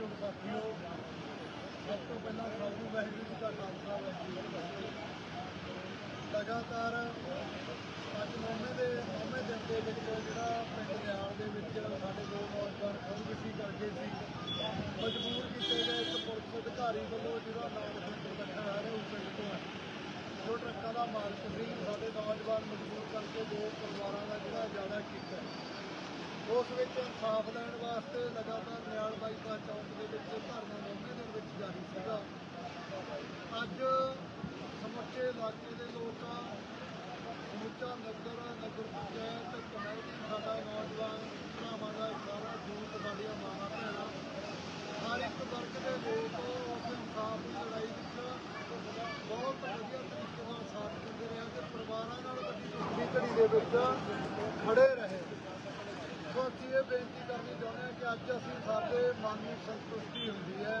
ਸਤਿਕਾਰਯੋਗ ਸਾਥੀਓ ਸਭ ਤੋਂ ਪਹਿਲਾਂ ਸਭ ਨੂੰ ਵਾਹਿਗੁਰੂ ਜੀ ਦਾ ਖਾਲਸਾ ਵਾਹਿਗੁਰੂ ਜੀ ਕੀ ਫਤਿਹ ਲਗਾਤਾਰ ਅੱਜ ਨੌਵੇਂ ਦੇ ਨੌਵੇਂ ਦਿਨ ਦੇ ਵਿੱਚ ਜਿਹੜਾ ਪਿੰਡ ਨਿਆਲ ਦੇ ਵਿੱਚ ਸਾਡੇ ਦੋ ਨੌਜਵਾਨ ਖੁਦਕੁਸ਼ੀ ਕਰ ਗਏ ਸੀ। ਮਜਬੂਰ ਕੀਤੇ ਗਏ ਇੱਕ ਪੁਲਿਸ ਅਧਿਕਾਰੀ ਵੱਲੋਂ ਜਿਹੜਾ ਨਾਮ ਸਿੰਘ ਰੱਖਿਆ ਰਿਹਾ ਉਸ ਪਿੰਡ ਤੋਂ ਹੈ। ਜੋ ਟਰੱਕਾਂ ਦਾ ਮਾਲਕ ਸੀ, ਸਾਡੇ ਨੌਜਵਾਨ ਮਜਬੂਰ ਕਰਕੇ ਦੋ ਪਰਿਵਾਰਾਂ ਦਾ ਜਿਹੜਾ ਜ਼ਿਆਦਾ ਕੀਤਾ ਉਸ ਵਿੱਚ ਇਨਸਾਫ ਲੈਣ ਵਾਸਤੇ ਲਗਾਤਾਰ ਨਿਆਲ ਬਾਈਪਾਸ ਚੌਂਕ ਦੇ ਵਿੱਚ ਧਰਨਾ ਨੌਵੇਂ ਦੇ ਵਿੱਚ ਜਾਰੀ ਸੀਗਾ। ਅੱਜ ਸਮੁੱਚੇ ਇਲਾਕੇ ਦੇ ਲੋਕ, ਸਮੁੱਚਾ ਨਗਰ ਨਗਰ ਪੰਚਾਇਤ, ਕਮੇਟੀ, ਸਾਡਾ ਨੌਜਵਾਨ ਭਰਾਵਾਂ ਦਾ ਸਾਰਾ ਜੂਥ ਸਾਡੀਆਂ ਮਾਵਾਂ, ਭੈਣਾਂ, ਹਰ ਇੱਕ ਵਰਗ ਦੇ ਲੋਕ ਉਸ ਇਨਸਾਫ ਦੀ ਲੜਾਈ ਵਿੱਚ ਬਹੁਤ ਵਧੀਆ ਤਰੀਕੇ ਨਾਲ ਸਾਥ ਦਿੰਦੇ ਰਹੇ ਤੇ ਪਰਿਵਾਰਾਂ ਨਾਲ ਵੱਡੀ ਦੁੱਖ ਦੇ ਵਿੱਚ ਖੜੇ ਰਹੇ। ਅਸੀਂ ਇਹ ਬੇਨਤੀ ਕਰਨੀ ਚਾਹੁੰਦੇ ਹਾਂ ਕਿ ਅੱਜ ਅਸੀਂ ਸਾਡੇ ਮਨ ਨੂੰ ਸੰਤੁਸ਼ਟੀ ਹੁੰਦੀ ਹੈ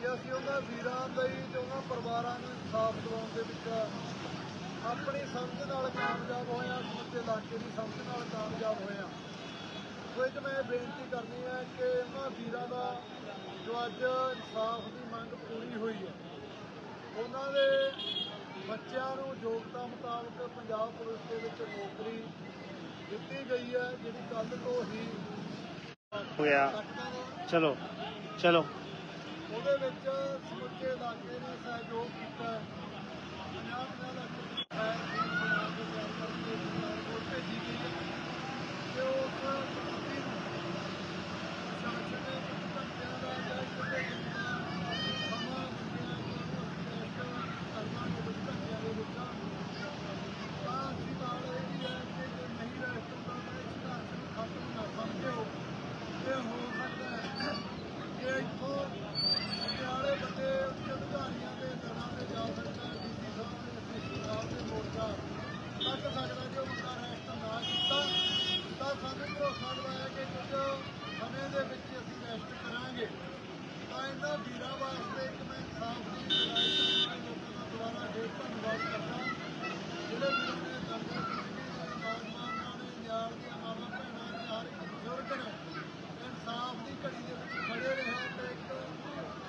ਕਿ ਅਸੀਂ ਉਹਨਾਂ ਵੀਰਾਂ ਲਈ ਤੇ ਉਹਨਾਂ ਪਰਿਵਾਰਾਂ ਨੂੰ ਇਨਸਾਫ ਦਿਵਾਉਣ ਦੇ ਵਿੱਚ ਆਪਣੀ ਸਮਝ ਨਾਲ ਕਾਮਯਾਬ ਹੋਏ ਹੋਇਆ ਸਮੁੱਚੇ ਇਲਾਕੇ ਦੀ ਸਮਝ ਨਾਲ ਕਾਮਯਾਬ ਹੋਏ ਹੋਇਆ ਸੋ ਇਹ ਮੈਂ ਇਹ ਬੇਨਤੀ ਕਰਨੀ ਹੈ ਕਿ ਉਹਨਾਂ ਵੀਰਾਂ ਦਾ ਜੋ ਅੱਜ ਇਨਸਾਫ ਦੀ ਮੰਗ ਪੂਰੀ ਹੋਈ ਹੈ, ਉਹਨਾਂ ਦੇ ਬੱਚਿਆਂ ਨੂੰ ਯੋਗਤਾ ਮੁਤਾਬਕ ਪੰਜਾਬ ਪੁਲਿਸ ਦੇ ਵਿੱਚ ਨੌਕਰੀ ਦਿੱਤੀ ਗਈ ਹੈ ਜਿਹੜੀ ਕੱਲ ਤੋਂ ਹੀ ਹੋਇਆ ਚਲੋ ਚਲੋ। ਉਹਦੇ ਵਿੱਚ ਸਮੁੱਚੇ ਇਲਾਕੇ ਨੇ ਸਹਿਯੋਗ ਕੀਤਾ 50 ਲੱਖ ਦੀ ਫਾਇਰ ਟੀਮ ਬਣਾ ਕੇ ਤਿਆਰ ਕਰਕੇ ਸਰਕਾਰ ਕੋਲ ਭੇਜੀ ਗਈ ਹੈ ਤੇ ਉਸ ਪ੍ਰਤੀ ਨੂੰ ਪ੍ਰਸ਼ਾਸਨ ਨੇ ਕੁਝ ਘੰਟਿਆਂ ਦਾ ਜਾਂ ਇੱਕ ਦੇ ਦਿਨ ਦਾ ਸਮਾਂ ਮੰਗਿਆ ਕਿ ਉਹਨੂੰ ਅਸੀਂ ਰੈਸਟ ਕਰਵਾਂਗੇ ਕੁਝ ਘੰਟਿਆਂ ਦੇ ਵਿੱਚ ਤਾਂ ਅਸੀਂ ਨਾਲ ਇਹ ਵੀ ਹੈ ਕਿ ਜੇ ਨਹੀਂ ਰੈਸਟ ਹੁੰਦਾ ਤਾਂ ਇਸ ਸੰਘਰਸ਼ ਨੂੰ ਖਤਮ ਨਾ ਸਮਝਿਓ ਇਹ ਹੋ ਸਕਦਾ ਹੈ ਕਿ ਇੱਥੋਂ ਪਟਿਆਲੇ ਵੱਡੇ ਉੱਚ ਅਧਿਕਾਰੀਆਂ ਦੇ ਦਰਾਂ ਤੇ ਜਾ ਸਕਦਾ ਹੈ ਡੀਸੀ ਸਾਹਿਬ ਦੇ ਐਸਪੀ ਸਾਹਿਬ ਦੇ ਮੋਰਚਾ ਲੱਗ ਸਕਦਾ ਜੇ ਉਹ ਬੰਦਾ ਰੈਸਟ ਨਾ ਕੀਤਾ ਤਾਂ ਸਾਨੂੰ ਭਰੋਸਾ ਦਿਵਾਇਆ ਕਿ ਕੁਝ ਸਮੇਂ ਦੇ ਵਿੱਚ ਅਸੀਂ ਰੈਸਟ ਕਰਾਂਗੇ ਤਾਂ ਇਹਨਾਂ ਵੀਰਾਂ ਵਾਸਤੇ ਇੱਕ ਮੈਂ ਇਨਸਾਫ ਦੀ ਲੜਾਈ ਕਰਨ ਲੋਕਾਂ ਦਾ ਦੁਆਰਾ ਫੇਰ ਧੰਨਵਾਦ ਕਰਦਾ ਜਿਹੜੇ ਵੀਰਾਂ ਨੇ ਦਰਜਾ ਕਮੇਟੀ ਦੇ ਨੌਜਵਾਨਾਂ ਨੇ ਨਿਆਲ ਦੀਆਂ ਮਾਵਾਂ, ਭੈਣਾਂ ਨੇ ਹਰ ਇੱਕ ਬਜ਼ੁਰਗ ਨੇ ਇਨਸਾਫ ਦੀ ਘੜੀ ਦੇ ਵਿੱਚ ਖੜੇ ਰਹੇ ਤੇ ਇੱਕ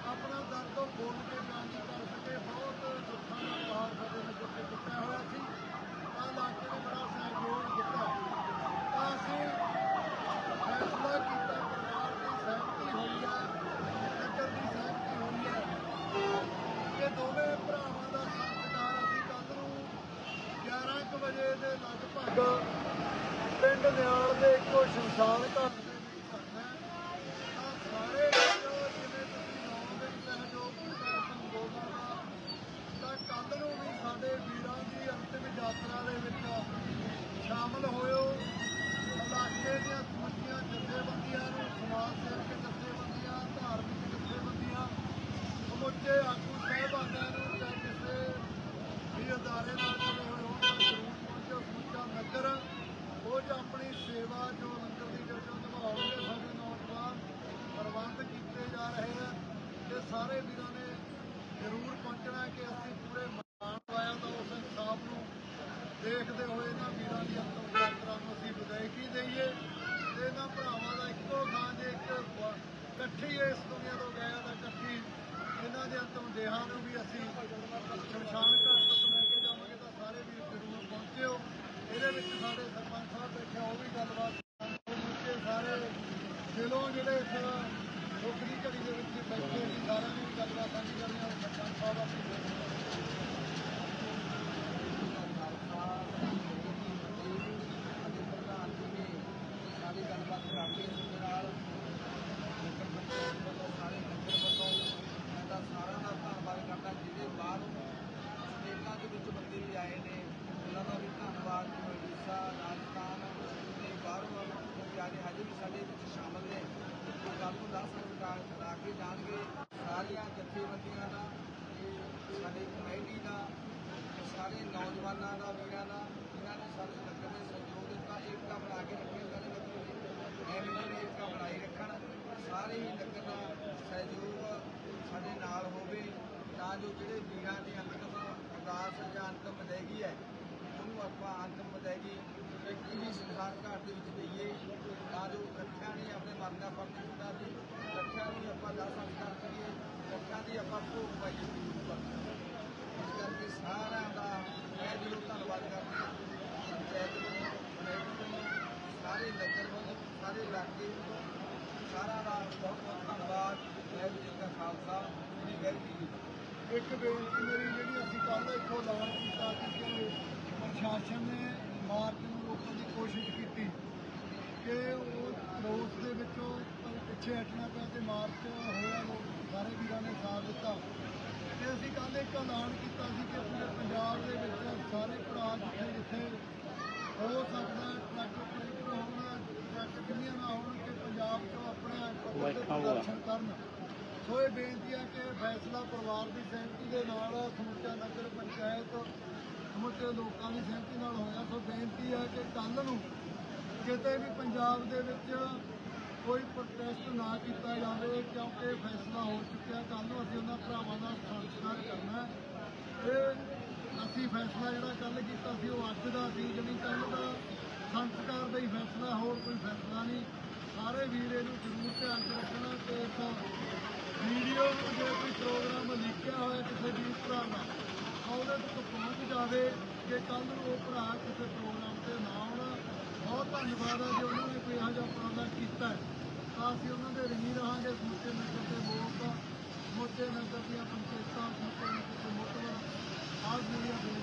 ਆਪਣਾ ਦਰਦ ਤੋਂ ਬੋਲ ਕੇ ਬਿਆਨ ਨਹੀਂ ਕਰ ਸਕੇ ਬਹੁਤ ਦੁੱਖਾਂ ਦਾ ਪਹਾੜ ਸਾਡੇ ਨਗਰ ਤੇ ਟੁੱਟਿਆ ਹੋਇਆ ਸੀ ਤਾਂ ਇਲਾਕੇ ਨੇ ਬੜਾ ਸਹਿਯੋਗ ਦਿੱਤਾ ਤਾਂ ਅਸੀਂ ਫੈਸਲਾ ਕੀਤਾ ਪਰਿਵਾਰ ਦੀ ਸਹਿਮਤੀ ਹੋਈ ਹੈ ਨਗਰ ਦੀ ਸਹਿਮਤੀ ਹੋਈ ਹੈ ਕਿ ਦੋਵੇਂ ਭਰਾਵਾਂ ਦਾ ਸੰਸਕਾਰ ਅਸੀਂ ਕੱਲ ਨੂੰ 11 ਕੁ ਵਜੇ ਦੇ ਲਗਭਗ ਕਲਿਆਣ ਦੇ ਇੱਕੋ ਸ਼ਮਸ਼ਾਨ ਘਾਟ ਦੇ ਵਿੱਚ ਕਰਨਾ ਤਾਂ ਸਾਰੇ ਜਿਵੇਂ ਤੁਸੀਂ ਨੌਂ ਦਿਨ ਸਹਿਯੋਗ ਕੀਤਾ ਸੰਬੋਧਨ ਦਾ ਤਾਂ ਕੱਲ ਨੂੰ ਵੀ ਸਾਡੇ ਵੀਰਾਂ ਦੀ ਅੰਤਿਮ ਯਾਤਰਾ ਦੇ ਵਿੱਚ ਸ਼ਾਮਲ ਹੋਇਓ ਇਲਾਕੇ ਦੀਆਂ ਸਮੁੱਚੀਆਂ ਜਥੇਬੰਦੀਆਂ ਨੂੰ ਸਮਾਜ ਸੇਵਕ ਜਥੇਬੰਦੀਆਂ ਧਾਰਮਿਕ ਜਥੇਬੰਦੀਆਂ ਸਮੁੱਚੇ ਆਗੂ ਸਾਹਿਬਾਨਾਂ ਨੂੰ ਚਾਹੇ ਕਿਸੇ ਵੀ ਅਦਾਰੇ ਨਾਲ ਜੁੜੇ ਹੋਏ ਹੋਣ ਤਾਂ ਜ਼ਰੂਰ ਪਹੁੰਚੋ ਸਮੁੱਚਾ ਨਗਰ ਉਹ 'ਚ ਆਪਣੀ ਸੇਵਾ ਜੋ ਲੰਗਰ ਦੀ ਜੋ ਨਿਭਾਉਣਗੇ ਸਾਡੇ ਨੌਜਵਾਨ ਪ੍ਰਬੰਧ ਕੀਤੇ ਜਾ ਰਹੇ ਹਨ ਤੇ ਸਾਰੇ ਵੀਰਾਂ ਨੇ ਜ਼ਰੂਰ ਪਹੁੰਚਣਾ ਕਿ ਅਸੀਂ ਪੂਰੇ ਮਾਣ ਪਾਇਆ ਤਾਂ ਉਸ ਇਨਸਾਫ ਨੂੰ ਦੇਖਦੇ ਹੋਏ ਇਹਨਾਂ ਵੀਰਾਂ ਦੀ ਅੰਤਮ ਯਾਤਰਾ ਨੂੰ ਅਸੀਂ ਵਿਦਾਇਗੀ ਦਈਏ। ਤੇ ਇਹਨਾਂ ਭਰਾਵਾਂ ਦਾ ਇੱਕੋ ਖਾਂ ਦੇ ਇੱਕ ਇਕੱਠੀ ਇਸ ਦੁਨੀਆ ਤੋਂ ਗਏ ਤਾਂ ਇਕੱਠੀ ਇਹਨਾਂ ਦੇ ਅੰਤਮ ਦੇਹਾਂ ਨੂੰ ਵੀ ਅਸੀਂ ਸ਼ਮਸ਼ਾਨ ਘਾਟ ਤੱਕ ਲੈ ਕੇ ਜਾਵਾਂਗੇ ਤਾਂ ਸਾਰੇ ਵੀਰ ਜ਼ਰੂਰ ਪਹੁੰਚਿਓ। ਇਹਦੇ ਵਿੱਚ ਸਾਡੇ ਸਰਪੰਚ ਸਾਹਿਬ ਬੈਠੇ ਉਹ ਵੀ ਗੱਲਬਾਤ ਸਾਰੇ ਦਿਲੋਂ ਜਿਹੜੇ ਇਸ ਦੁੱਖ ਘੜੀ ਦੇ ਵਿੱਚ ਬੈਠੇ ਸੀ ਸਾਰਿਆਂ ਨੂੰ ਵੀ ਗੱਲਬਾਤ ਸਾਂਝੀ ਕਰਨੀ ਆ ਸਰਪੰਚ ਸਾਹਿਬ ਆਪਣੀ ਸਾਡੇ ਪ੍ਰਧਾਨ ਜੀ ਨੇ ਸਾਰੀ ਗੱਲਬਾਤ ਕਰਾਤੀ ਉਹਦੇ ਨਾਲ ਨਗਰ ਪੰਚਾਇਤ ਵੱਲੋਂ ਸਾਰੇ ਨਗਰ ਵੱਲੋਂ ਮੈਂ ਤਾਂ ਸਾਰਿਆਂ ਦਾ ਧੰਨਵਾਦ ਕਰਦਾ ਜਿਹਦੇ ਬਾਹਰੋਂ ਸਟੇਟਾਂ ਦੇ ਵਿੱਚ ਬੰਦੇ ਵੀ ਆਏ ਨੇ ਉਹਨਾਂ ਦਾ ਵੀ ਧੰਨਵਾਦ ਜਿਵੇਂ ਉੜੀਸਾ ਰਾਜਸਥਾਨ ਤੇ ਬਾਹਰੋਂ ਲੋਕ ਆ ਰਹੇ ਹਜੇ ਵੀ ਸਾਡੇ ਵਿੱਚ ਸ਼ਾਮਲ ਨੇ ਤੇ ਕੱਲ੍ਹ ਨੂੰ ਦਸ ਸੰਸਕਾਰ ਕਰਾ ਕੇ ਜਾਣਗੇ ਸਾਰੀਆਂ ਜਥੇਬੰਦੀਆਂ ਦਾ ਤੇ ਸਾਡੇ ਕਮੇਟੀ ਦਾ ਤੇ ਸਾਰੇ ਨੌਜਵਾਨਾਂ ਦਾ, ਵੀਰਾਂ ਦਾ, ਇਹਨਾਂ ਨੇ ਸਾਨੂੰ ਨਗਰ ਦੇ ਸਹਿਯੋਗ ਦਿੱਤਾ, ਏਕਤਾ ਬਣਾ ਕੇ ਰੱਖੀ ਇਹਨਾਂ ਦੇ ਨਗਰ ਦੀ ਐਵੇਂ ਵੀ ਏਕਤਾ ਬਣਾਈ ਰੱਖਣ, ਸਾਰੇ ਹੀ ਨਗਰ ਦਾ ਸਹਿਯੋਗ ਸਾਡੇ ਨਾਲ ਹੋਵੇ। ਤਾਂ ਜੋ ਜਿਹੜੇ ਵੀਰਾਂ ਦੀ ਅੰਤਮ ਅਰਦਾਸ ਜਾਂ ਅੰਤਮ ਮਦੈਗੀ ਹੈ, ਉਹਨੂੰ ਆਪਾਂ ਅੰਤਮ ਮਦੈਗੀ ਇੱਕ ਹੀ ਸੰਸਾਰ ਘਾਟ ਦੇ ਵਿੱਚ ਦਈਏ। ਤਾਂ ਜੋ ਇਕੱਠਿਆਂ ਨੇ ਆਪਣੇ ਮਨ ਦਾ ਫਰਜ਼ ਕੀਤਾ ਸੀ ਇਕੱਠਿਆਂ ਨੂੰ ਆਪਾਂ ਆਪਾਂ ਭੋਗ ਪਾਈਏ। ਗੁਰੂ ਘਰ। ਇਸ ਕਰਕੇ ਸਾਰਾ ਦਾ ਮੈਂ ਦਿਲੋਂ ਧੰਨਵਾਦ ਕਰਦਾ ਹਾਂ ਪੰਚਾਇਤ ਵੱਲੋਂ ਕਮੇਟੀ ਵੱਲੋਂ ਸਾਰੇ ਨਗਰ ਵੱਲੋਂ ਸਾਰੇ ਇਲਾਕੇ ਵੱਲੋਂ ਸਾਰਿਆਂ ਦਾ ਬਹੁਤ ਬਹੁਤ ਧੰਨਵਾਦ ਵਾਹਿਗੁਰੂ ਜੀ ਕਾ ਖਾਲਸਾ ਸ੍ਰੀ ਵਾਹਿਗੁਰੂ ਜੀ ਇੱਕ ਬੇਨਤੀ ਮੇਰੀ ਜਿਹੜੀ ਅਸੀਂ ਕੱਲ ਇੱਥੋਂ ਐਲਾਨ ਕੀਤਾ ਸੀ ਕਿ ਪ੍ਰਸ਼ਾਸਨ ਨੇ ਮਾਰਚ ਨੂੰ ਰੋਕਣ ਦੀ ਕੋਸ਼ਿਸ਼ ਕੀਤੀ ਕਿ ਉਹ ਰੋਸ ਦੇ ਵਿੱਚੋਂ ਪਿੱਛੇ ਹਟਣਾ ਪਿਆ ਤੇ ਮਾਰਚ ਹੋਇਆ ਲੋਕ ਸਾਰੇ ਵੀਰਾਂ ਨੇ ਸਾਥ ਦਿੱਤਾ ਤੇ ਅਸੀਂ ਕੱਲ ਇੱਕ ਐਲਾਨ ਕੀਤਾ ਸੀ ਕਿ ਪੂਰੇ ਪੰਜਾਬ ਦੇ ਵਿੱਚ ਸਾਰੇ ਭਰਾ ਜਿੱਥੇ ਜਿੱਥੇ ਹੋ ਸਕਦਾ ਹੈ, ਟਰੱਕ ਆਪਰੇਟਰ ਹੋਣ ਟਰੱਕ ਕਿੰਨੀਆਂ ਨਾ ਹੋਣ ਕਿ ਪੰਜਾਬ 'ਚੋਂ ਆਪਣਾ ਪ੍ਰਦਰਸ਼ਨ ਕਰਨ। ਸੋ ਇਹ ਬੇਨਤੀ ਹੈ ਕਿ ਫੈਸਲਾ ਪਰਿਵਾਰ ਦੀ ਸਹਿਮਤੀ ਦੇ ਨਾਲ ਸਮੁੱਚਾ ਨਗਰ ਪੰਚਾਇਤ ਸਮੁੱਚੇ ਲੋਕਾਂ ਦੀ ਸਹਿਮਤੀ ਨਾਲ ਹੋਇਆ। ਸੋ ਬੇਨਤੀ ਹੈ ਕਿ ਕੱਲ ਨੂੰ ਕਿਤੇ ਵੀ ਪੰਜਾਬ ਦੇ ਵਿੱਚ ਕੋਈ ਪ੍ਰੋਟੈਸਟ ਨਾ ਕੀਤਾ ਜਾਵੇ ਕਿਉਂਕਿ ਫੈਸਲਾ ਹੋ ਚੁੱਕਿਆ। ਕੱਲ ਨੂੰ ਅਸੀਂ ਉਹਨਾਂ ਭਰਾਵਾਂ ਦਾ ਸੰਸਕਾਰ ਕਰਨਾ ਹੈ। ਇਹ ਅਸੀਂ ਫੈਸਲਾ ਜਿਹੜਾ ਕੱਲ ਕੀਤਾ ਸੀ ਉਹ ਅੱਜ ਦਾ ਸੀ ਜਿਹੜੀ ਕੱਲ ਦਾ ਸੰਸਕਾਰ ਦਾ ਹੀ ਫੈਸਲਾ ਹੋਰ ਕੋਈ ਫੈਸਲਾ ਨਹੀਂ। ਸਾਰੇ ਵੀਰੇ ਨੂੰ ਜ਼ਰੂਰ ਧਿਆਨ 'ਚ ਰੱਖਣਾ ਤੇ ਇਸ ਵੀਡੀਓ ਨੂੰ ਜੇ ਕੋਈ ਪ੍ਰੋਗਰਾਮ ਲਿਖਿਆ ਹੋਇਆ ਕਿਸੇ ਵੀ ਭਰਾ ਦਾ ਉਹਦੇ ਤੱਕ ਪਹੁੰਚ ਜਾਵੇ ਕਿ ਕੱਲ ਨੂੰ ਉਹ ਭਰਾ ਕਿਸੇ ਪ੍ਰੋਗਰਾਮ ਤੇ ਨਾ ਆਉਣਾ, ਬਹੁਤ ਧੰਨਵਾਦ ਹੈ ਜੇ ਉਹਨਾਂ ਨੇ ਕੋਈ ਇਹੋ ਜਿਹਾ ਉਪਰਾਲਾ ਕੀਤਾ ਤਾਂ ਅਸੀਂ ਉਹਨਾਂ ਦੇ ਰਹੀ ਰਹਾਂਗੇ ਸਮੁੱਚੇ ਨਗਰ ਦੇ ਲੋਕ, ਸਮੁੱਚੇ ਨਗਰ ਦੀਆਂ ਪੰਚਾਇਤਾਂ, ਸਮੁੱਚੇ ਨਗਰ ਦੇ ਮੁਖਬਰ ਆਪ ਜਿਹੜੀਆਂ ਬੇਨਤੀਆਂ